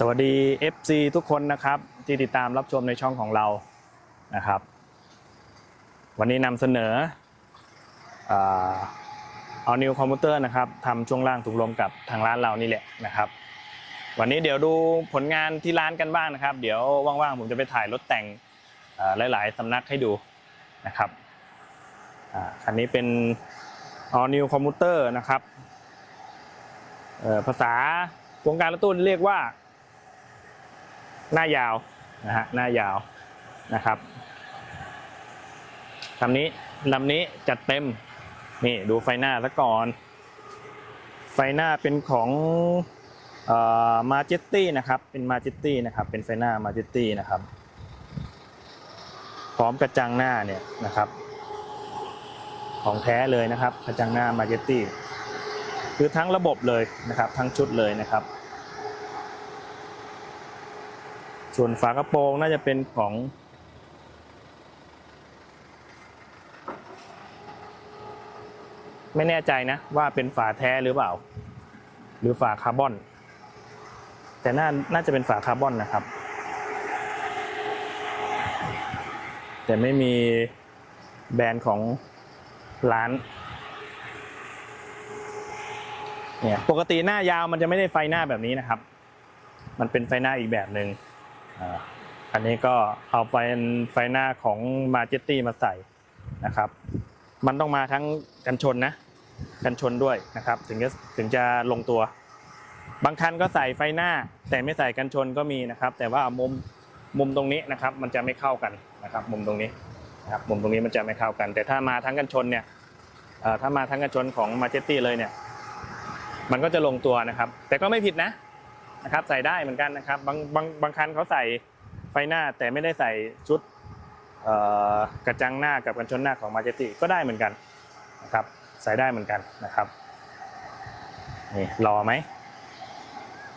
สวัสดี FC ทุกคนนะครับที่ติดตามรับชมในช่องของเรานะครับ วันนี้นำเสนอเอานิวคอมพิวเตอร์นะครับทำช่วงล่างถุงลมกับทางร้านเรานี่แหละนะครับ วันนี้เดี๋ยวดูผลงานที่ร้านกันบ้างนะครับ เดี๋ยวว่างๆผมจะไปถ่ายรถแต่งหลายๆสำนักให้ดูนะครับอันนี้เป็น All New Commuter นะครับภาษาวงการรถตู้เรียกว่า หน้ายาวนะฮะหน้ายาวนะครับลำนี้ลำนี้จัดเต็มนี่ดูไฟหน้าซะก่อน ไฟหน้าเป็นของมาเจตตี้นะครับ เป็นมาเจตตี้นะครับ เป็นไฟหน้ามาเจตตี้นะครับ พร้อมกระจังหน้าเนี่ยนะครับ ของแท้เลยนะครับ กระจังหน้ามาเจตตี้คือทั้งระบบเลยนะครับ ทั้งชุดเลยนะครับ ส่วนฝากระโปรงน่าจะเป็นของ ไม่แน่ใจนะว่าเป็นฝาแท้หรือเปล่า หรือฝาคาร์บอน แต่น่าน่าจะเป็นฝาคาร์บอนนะครับ แต่ไม่มีแบรนด์ของร้านเนี่ยปกติหน้ายาวมันจะไม่ได้ไฟหน้าแบบนี้นะครับ มันเป็นไฟหน้าอีกแบบหนึ่งอ่า อันนี้ก็เอาไฟไฟหน้าของมาเจตตี้มาใส่นะครับ มันต้องมาทั้งกันชนนะ กันชนด้วยนะครับ ถึงจะถึงจะลงตัว บางคันก็ใส่ไฟหน้า แต่ไม่ใส่กันชนก็มีนะครับ แต่ว่ามุมมุมตรงนี้นะครับ มันจะไม่เข้ากันนะครับ มุมตรงนี้นะครับมุมตรงนี้มันจะไม่เข้ากัน แต่ถ้ามาทั้งกันชนเนี่ยถ้ามาทั้งกันชนของมาเจตตี้เลยเนี่ย มันก็จะลงตัวนะครับ แต่ก็ไม่ผิดนะ นะครับใส่ได้เหมือนกันนะครับบางบางบางคันเขาใส่ไฟหน้าแต่ไม่ได้ใส่ชุดกระจังหน้ากับกันชนหน้าของมาเจติก็ได้เหมือนกันนะครับใส่ได้เหมือนกันนะครับนี่รอไหม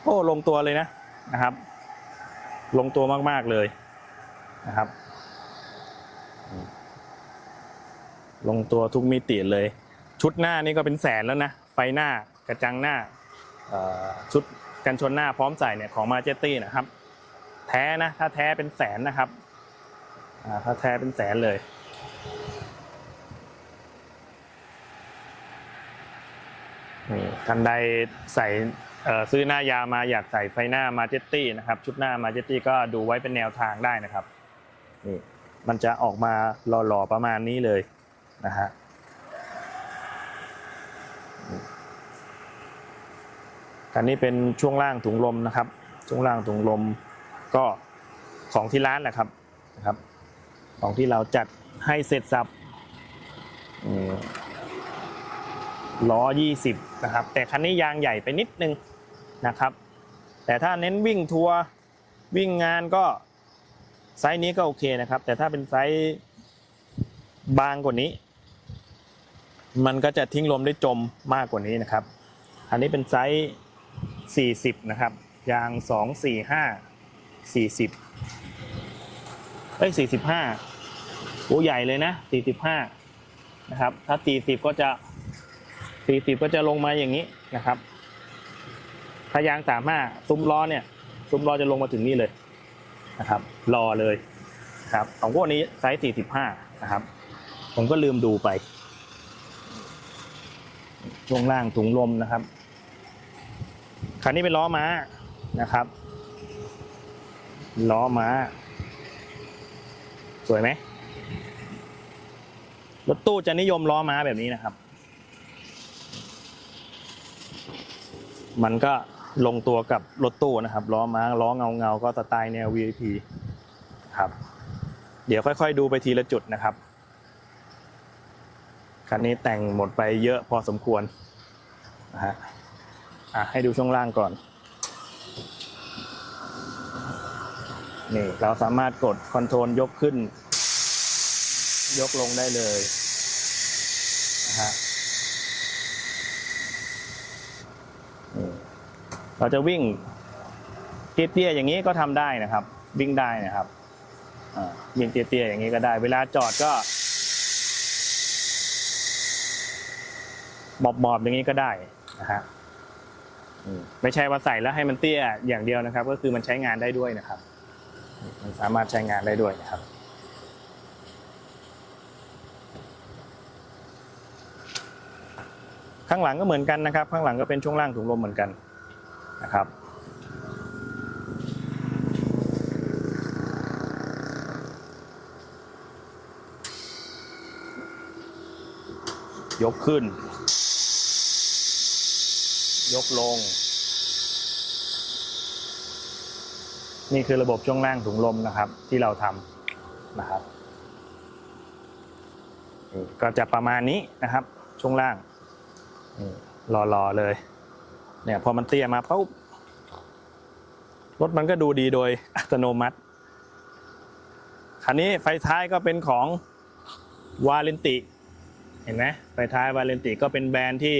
โอ้ลงตัวเลยนะนะครับ ลงตัวมากๆเลยนะครับ ลงตัวทุกมิติเลย ชุดหน้านี่ก็เป็นแสนแล้วนะไฟหน้ากระจังหน้าชุด กันชนหน้าพร้อมใส่เนี่ยของมาเจตตี้นะครับ แท้นะ ถ้าแท้เป็นแสนนะครับถ้าแท้เป็นแสนเลยนี่ท่านใดใส่ซื้อหน้ายามาอยากใส่ไฟหน้ามาเจตตี้นะครับ ชุดหน้ามาเจตตี้ก็ดูไว้เป็นแนวทางได้นะครับนี่มันจะออกมาหล่อๆประมาณนี้เลยนะฮะ อันนี้เป็นช่วงล่างถุงลมนะครับ ช่วงล่างถุงลมก็ของที่ร้านแหละครับนะครับ ของที่เราจัดให้เสร็จสับล้อยี่สิบนะครับ แต่คันนี้ยางใหญ่ไปนิดนึงนะครับ แต่ถ้าเน้นวิ่งทัวร์วิ่งงานก็ไซส์นี้ก็โอเคนะครับ แต่ถ้าเป็นไซส์บางกว่านี้ มันก็จะทิ้งลมได้จมมากกว่านี้นะครับ อันนี้เป็นไซส์ 40 นะครับ ยาง 2 4 5 40เอ้ย45โอ้ใหญ่เลยนะ 45 นะครับ ถ้า 40 ก็จะ 40 ก็จะลงมาอย่างนี้นะครับ ถ้ายาง35ซุ้มล้อเนี่ย ซุ้มล้อจะลงมาถึงนี่เลยนะครับรอเลยครับของพวกนี้ไซส์ 45 นะครับ ผมก็ลืมดูไปช่วงล่างถุงลมนะครับ คันนี้เป็นล้อม้านะครับ ล้อม้า สวยไหมรถตู้จะนิยมล้อม้าแบบนี้นะครับ มันก็ลงตัวกับรถตู้นะครับ ล้อม้าล้อเงาเงาก็สไตล์แนว VIP ครับ เดี๋ยวค่อยๆ ดูไปทีละจุดนะครับ คันนี้แต่งหมดไปเยอะพอสมควรนะฮะ อะให้ดูช่วงล่างก่อน นี่เราสามารถกดคอนโทรลยกขึ้น ยกลงได้เลยนะฮะเราจะวิ่งเตี้ยๆอย่างนี้ก็ทำได้นะครับ วิ่งได้นะครับวิ่งเตี้ยๆอย่างนี้ก็ได้ เวลาจอดก็บอบๆอย่างนี้ก็ได้นะฮะ ไม่ใช่ว่าใส่แล้วให้มันเตี้ยอย่างเดียวนะครับ ก็คือมันใช้งานได้ด้วยนะครับ มันสามารถใช้งานได้ด้วยนะครับข้างหลังก็เหมือนกันนะครับ ข้างหลังก็เป็นช่วงล่างถุงลมเหมือนกันนะครับ ยกขึ้น ยกลง นี่คือระบบช่วงล่างถุงลมนะครับ ที่เราทำนะครับ ก็จะประมาณนี้นะครับ ช่วงล่างนี่รอๆเลย เนี่ยพอมันเตี้ยมาปุ๊บรถมันก็ดูดีโดยอัตโนมัติ คันนี้ไฟท้ายก็เป็นของวาเลนติ เห็นไหมไฟท้ายวาเลนติก็เป็นแบรนด์ที่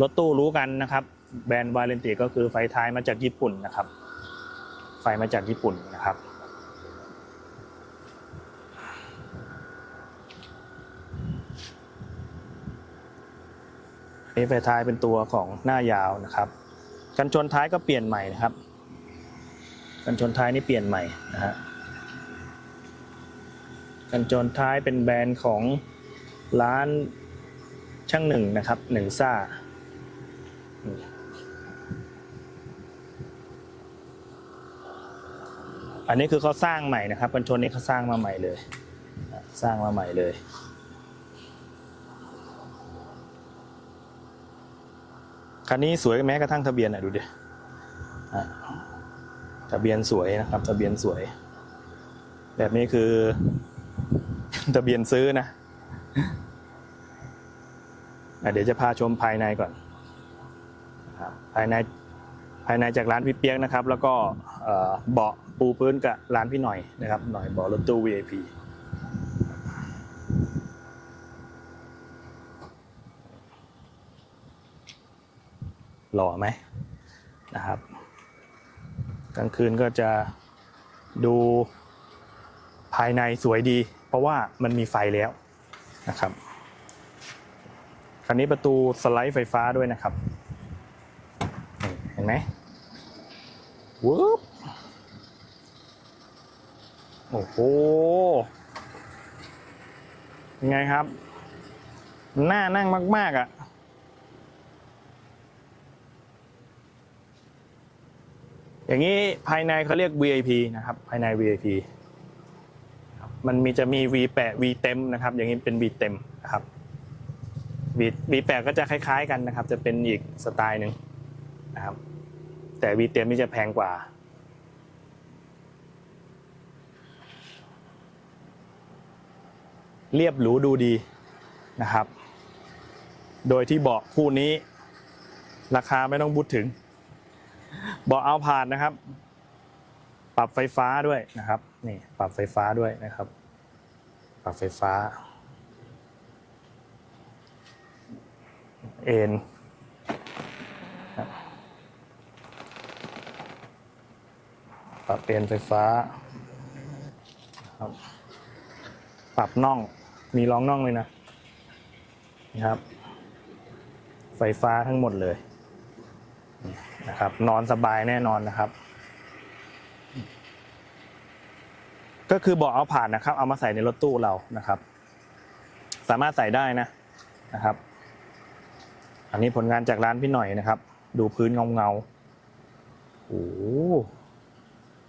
รถตู้รู้กันนะครับ แบรนด์วาเลนติก็คือไฟท้ายมาจากญี่ปุ่นนะครับ ไฟมาจากญี่ปุ่นนะครับ นี่ไฟท้ายเป็นตัวของหน้ายาวนะครับ กันชนท้ายก็เปลี่ยนใหม่นะครับ กันชนท้ายนี่เปลี่ยนใหม่นะฮะกันชนท้ายเป็นแบรนด์ของร้านช่างหนึ่งนะครับหนึ่งซ่า อันนี้คือเขาสร้างใหม่นะครับกันชนนี้เขาสร้างมาใหม่เลย สร้างมาใหม่เลย คันนี้สวยแม้กระทั่งทะเบียนอะดูดิทะเบียนสวยนะครับ ทะเบียนสวย แบบนี้คือ ทะเบียนซื้อนะอะเดี๋ยวจะพาชมภายในก่อน ภายในภายในจากร้านพี่เปียกนะครับ แล้วก็เบาะปูพื้นกับร้านพี่หน่อยนะครับ หน่อยเบาะรถตู้ VIP หล่อไหมนะครับ กลางคืนก็จะดูภายในสวยดี เพราะว่ามันมีไฟแล้วนะครับคันนี้ประตูสไลด์ไฟฟ้าด้วยนะครับ ไหมวืบโอ้โหยังไงครับน่านั่งมาก ๆ อะ อย่างนี้ภายในเขาเรียก VIP นะครับ ภายใน VIP มันมีจะมี V8 V เต็มนะครับ อย่างนี้เป็น V เต็มนะครับ V V8 ก็จะคล้าย ๆ กันนะครับ จะเป็นอีกสไตล์หนึ่งนะครับ แต่ V เต็มนี่จะแพงกว่า เรียบหรูดูดีนะครับ โดยที่เบาะคู่นี้ ราคาไม่ต้องพูดถึงเบาะเอาผ่านนะครับ ปรับไฟฟ้าด้วยนะครับนี่ปรับไฟฟ้าด้วยนะครับ ปรับไฟฟ้า เอ็นครับ ปรับเอ็นไฟฟ้าครับปรับน่องมีรองน่องเลยนะนะครับ ไฟฟ้าทั้งหมดเลยนะครับ นอนสบายแน่นอนนะครับ ก็คือเบาะเอาผ่านนะครับ เอามาใส่ในรถตู้เรานะครับ สามารถใส่ได้นะนะครับ อันนี้ผลงานจากร้านพี่หน่อยนะครับ ดูพื้นเงาเงาโอ้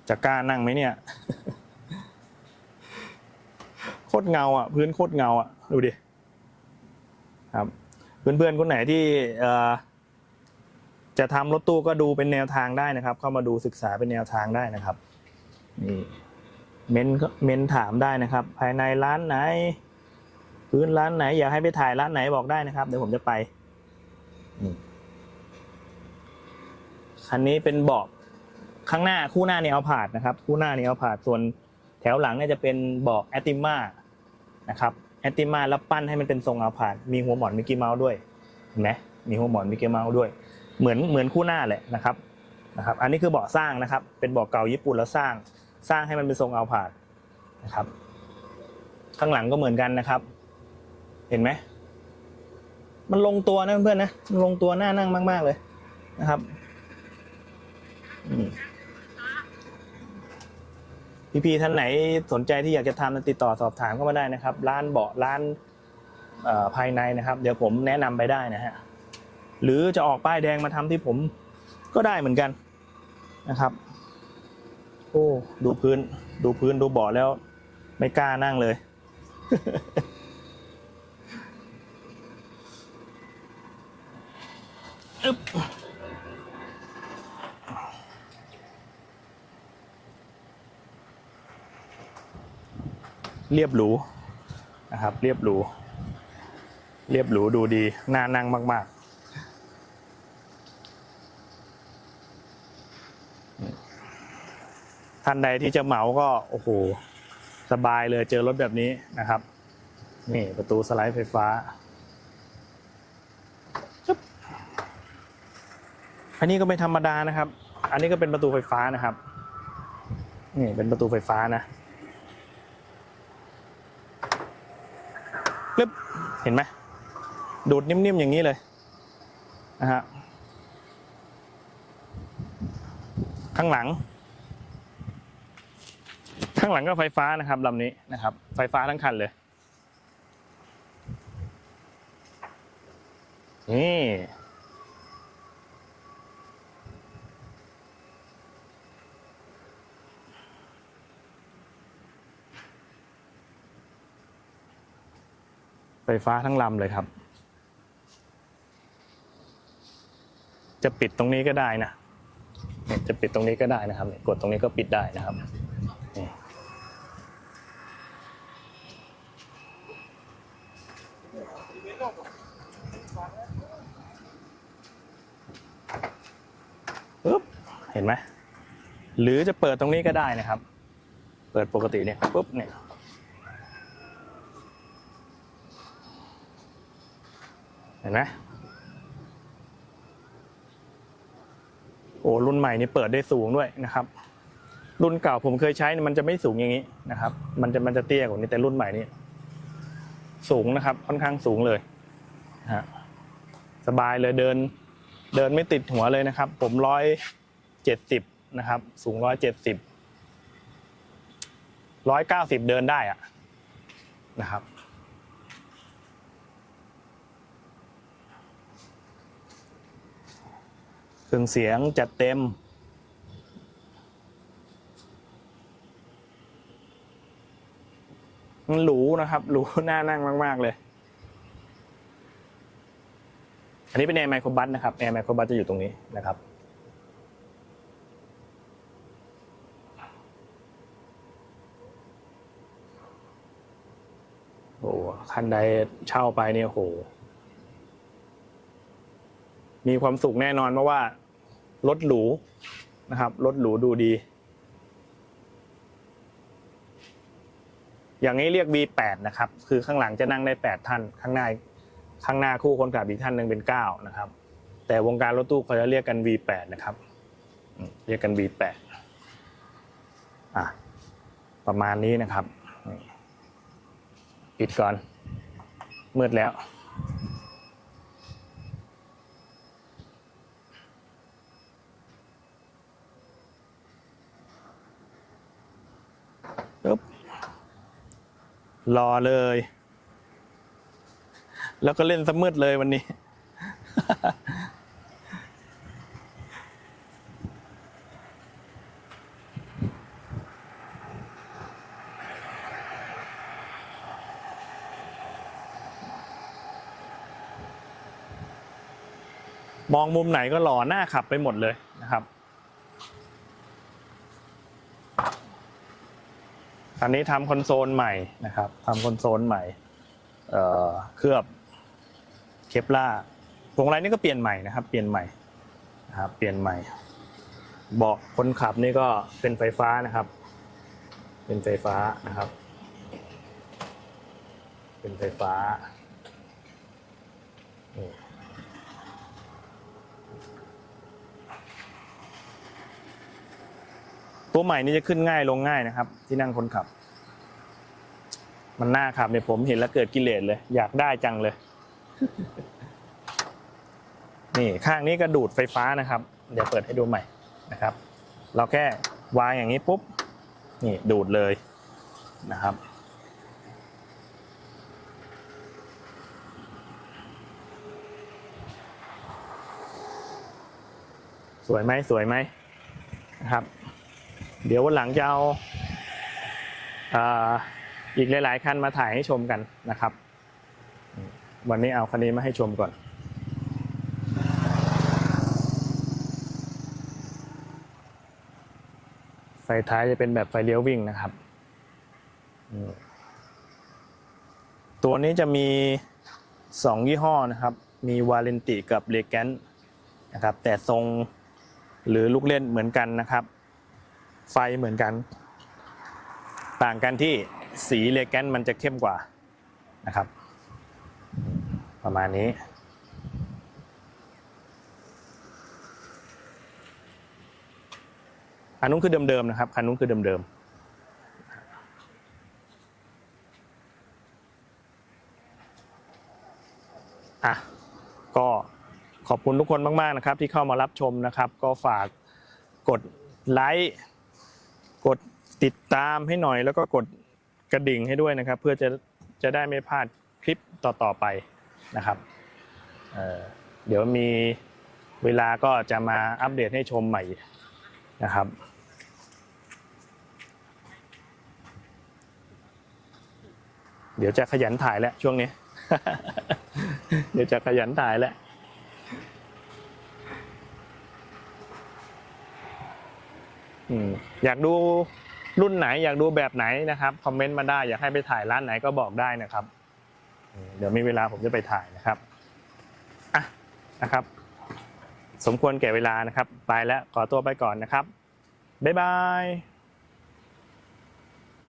จะกล้านั่งไหมเนี่ย โคตรเงาอะ พื้นโคตรเงาอะ ดูดิ ครับ เพื่อนๆคนไหนที่จะทำรถตู้ก็ดูเป็นแนวทางได้นะครับ เข้ามาดูศึกษาเป็นแนวทางได้นะครับ นี่เมนเมนถามได้นะครับ ภายในร้านไหน พื้นร้านไหน อยากให้ไปถ่ายร้านไหนบอกได้นะครับ เดี๋ยวผมจะไปคันนี้เป็นเบาะ ข้างหน้าคู่หน้าเนี่ยเอาผาดนะครับ คู่หน้าเนี่ยเอาผาดส่วนแถวหลังเนี่ยจะเป็นเบาะแอติมานะครับแอติมาแล้วปั้นให้มันเป็นทรงเอาผาดมีหัวหมอนมิกกี้เมาส์ด้วยเห็นไหมมีหัวหมอนมิกกี้เมาส์ด้วย เหมือนเหมือนคู่หน้าแหละนะครับนะครับ อันนี้คือเบาะสร้างนะครับ เป็นเบาะเก่าญี่ปุ่นแล้วสร้างสร้างให้มันเป็นทรงเอาผาดนะครับ ข้างหลังก็เหมือนกันนะครับ เห็นไหมมันลงตัวนะเพื่อนๆนะลงตัวน่านั่งมาก ๆ เลยนะครับ อืม พี่ๆท่านไหนสนใจที่อยากจะทำติดต่อสอบถามเข้ามาได้นะครับ ร้านเบาะร้านภายในนะครับ เดี๋ยวผมแนะนำไปได้นะฮะหรือจะออกป้ายแดงมาทำที่ผมก็ได้เหมือนกันนะครับ โอ้ดูพื้นดูพื้นดูเบาะแล้ว ไม่กล้านั่งเลยอึ๊บ เรียบหรูนะครับ เรียบหรู เรียบหรูดูดีน่านั่งมาก ๆ ท่านใดที่จะเหมาก็โอ้โหสบายเลยเจอรถแบบนี้นะครับ นี่ประตูสไลด์ไฟฟ้าอันนี้ก็ไม่ธรรมดานะครับ อันนี้ก็เป็นประตูไฟฟ้านะครับ นี่เป็นประตูไฟฟ้านะ ปึ๊บเห็นไหมดูดนิ่มๆอย่างนี้เลยนะฮะข้างหลัง ข้างหลังก็ไฟฟ้านะครับลำนี้นะครับ ไฟฟ้าทั้งคันเลยนี่ ไฟฟ้าทั้งลำเลยครับ จะปิดตรงนี้ก็ได้นะจะปิดตรงนี้ก็ได้นะครับ กดตรงนี้ก็ปิดได้นะครับปึ๊บเห็นไหมหรือจะเปิดตรงนี้ก็ได้นะครับ เปิดปกติเนี่ยปุ๊บเนี่ย เห็นไหมโอ้รุ่นใหม่นี่เปิดได้สูงด้วยนะครับ รุ่นเก่าผมเคยใช้เนี่ยมันจะไม่สูงอย่างนี้นะครับ มันจะมันจะเตี้ยกว่านี้แต่รุ่นใหม่นี่สูงนะครับ ค่อนข้างสูงเลยฮะสบายเลยเดิน เดินไม่ติดหัวเลยนะครับ ผมร้อยเจ็ดสิบนะครับ สูงร้อยเจ็ดสิบร้อยเก้าสิบเดินได้อะนะครับ เครื่องเสียงจัดเต็ม หรูนะครับ หรูน่านั่งมาก ๆ เลย อันนี้เป็นแอร์ไมโครบัสนะครับ แอร์ไมโครบัสจะอยู่ตรงนี้นะครับโอ้โหคันใดเช่าไปเนี่ยโห มีความสุขแน่นอนเพราะว่ารถหรูนะครับรถหรูดูดี อย่างนี้เรียก V8 นะครับ คือข้างหลังจะนั่งได้ 8 ท่าน ข้างหน้าข้างหน้าคู่คนขับอีกท่านหนึ่งเป็น 9 นะครับ แต่วงการรถตู้เขาจะเรียกกัน V8 นะครับเรียกกัน V8 อะประมาณนี้นะครับ ปิดก่อนมืดแล้ว รอเลย แล้วก็เล่นสมืดเลยวันนี้ มองมุมไหนก็หล่อหน้าขับไปหมดเลยนะครับ อันนี้ทำคอนโซลใหม่นะครับทำคอนโซลใหม่เเคลือบเคปล่าพวงมาลัยนี่ก็เปลี่ยนใหม่นะครับ เปลี่ยนใหม่นะครับเปลี่ยนใหม่เบาะคนขับนี่ก็เป็นไฟฟ้านะครับ เป็นไฟฟ้านะครับ เป็นไฟฟ้านี่ ตัวใหม่นี่จะขึ้นง่ายลงง่ายนะครับ ที่นั่งคนขับ มันน่าขับเนี่ยผมเห็นแล้วเกิดกิเลสเลย อยากได้จังเลย นี่ข้างนี้ก็ดูดไฟฟ้านะครับ เดี๋ยวเปิดให้ดูใหม่นะครับ เราแค่วางอย่างนี้ปุ๊บนี่ดูดเลยนะครับสวยไหมสวยไหมนะครับ เดี๋ยววันหลังจะเอาอีกหลาย ๆ คันมาถ่ายให้ชมกันนะครับ วันนี้เอาคันนี้มาให้ชมก่อน ไฟท้ายจะเป็นแบบไฟเลี้ยววิ่งนะครับ ตัวนี้จะมีสองยี่ห้อนะครับ มีวาเลนติกับเลแกนนะครับ แต่ทรงหรือลูกเล่นเหมือนกันนะครับ ไฟเหมือนกัน ต่างกันที่สีเลแกนมันจะเข้มกว่านะครับ ประมาณนี้ อันนู้นคือเดิมๆนะครับคันนู้นคือเดิมๆอะก็ขอบคุณทุกคนมาก ๆ นะครับ ที่เข้ามารับชมนะครับ ก็ฝากกดไลค์ กดติดตามให้หน่อยแล้วก็กดกระดิ่งให้ด้วยนะครับ เพื่อจะจะได้ไม่พลาดคลิปต่อๆไปนะครับเเดี๋ยวมีเวลาก็จะมาอัปเดตให้ชมใหม่นะครับเดี๋ยวจะขยันถ่ายแล้วช่วงนี้ เดี๋ยวจะขยันถ่ายแล้ว อยากดูรุ่นไหนอยากดูแบบไหนนะครับคอมเมนต์มาได้อยากให้ไปถ่ายร้านไหนก็บอกได้นะครับ เดี๋ยวมีเวลาผมจะไปถ่ายนะครับอะนะครับ สมควรแก่เวลานะครับ ไปแล้วขอตัวไปก่อนนะครับบ๊ายบาย